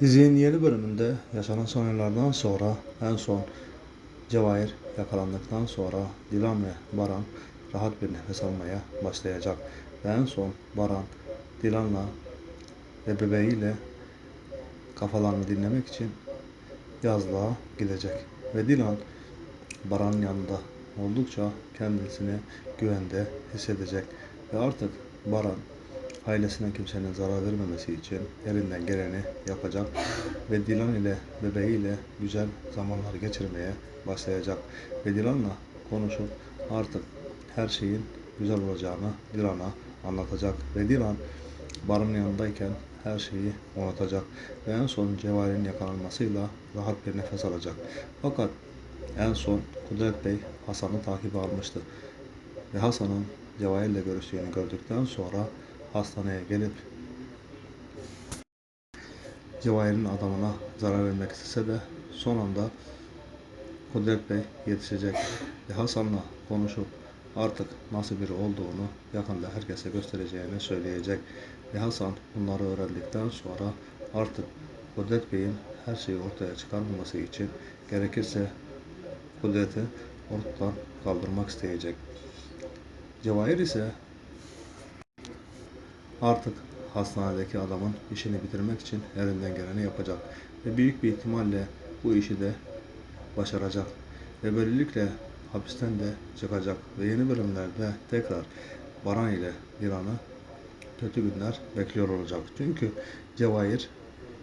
Dizinin yeni bölümünde yaşanan olaylardan sonra en son Cevahir yakalandıktan sonra Dilan ve Baran rahat bir nefes almaya başlayacak. Ve en son Baran Dilan'la ve bebeğiyle kafalarını dinlemek için yazlığa gidecek. Ve Dilan Baran'ın yanında oldukça kendisini güvende hissedecek. Ve artık Baran ailesine kimsenin zarar vermemesi için elinden geleni yapacak ve Dilan ile bebeğiyle güzel zamanlar geçirmeye başlayacak ve Dilan'la konuşup artık her şeyin güzel olacağını Dilan'a anlatacak ve Dilan Baran'ın yanındayken her şeyi unutacak ve en son Cevahir'in yakalanmasıyla rahat bir nefes alacak. Fakat en son Kudret Bey Hasan'ı takip almıştı ve Hasan'ın Cevahir'le görüştüğünü gördükten sonra hastaneye gelip Cevahir'in adamına zarar vermek istese de son anda Kudret Bey yetişecek ve Hasan'la konuşup artık nasıl biri olduğunu yakında herkese göstereceğini söyleyecek ve Hasan bunları öğrendikten sonra artık Kudret Bey'in her şeyi ortaya çıkarmaması için gerekirse Kudret'i ortadan kaldırmak isteyecek. Cevahir ise Artık hastanedeki adamın işini bitirmek için elinden geleni yapacak ve büyük bir ihtimalle bu işi de başaracak ve böylelikle hapisten de çıkacak ve yeni bölümlerde tekrar Baran ile Dilan'ı kötü günler bekliyor olacak. Çünkü Cevahir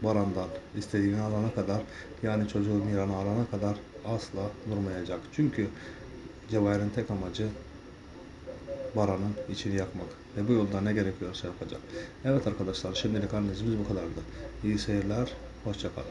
Baran'dan istediğini alana kadar yani çocuğu Miran'ı alana kadar asla durmayacak. Çünkü Cevahir'in tek amacı Baran'ın içini yakmak. Ve bu yolda ne gerekiyorsa yapacak. Evet arkadaşlar şimdilik analizimiz bu kadardı. İyi seyirler, hoşçakalın.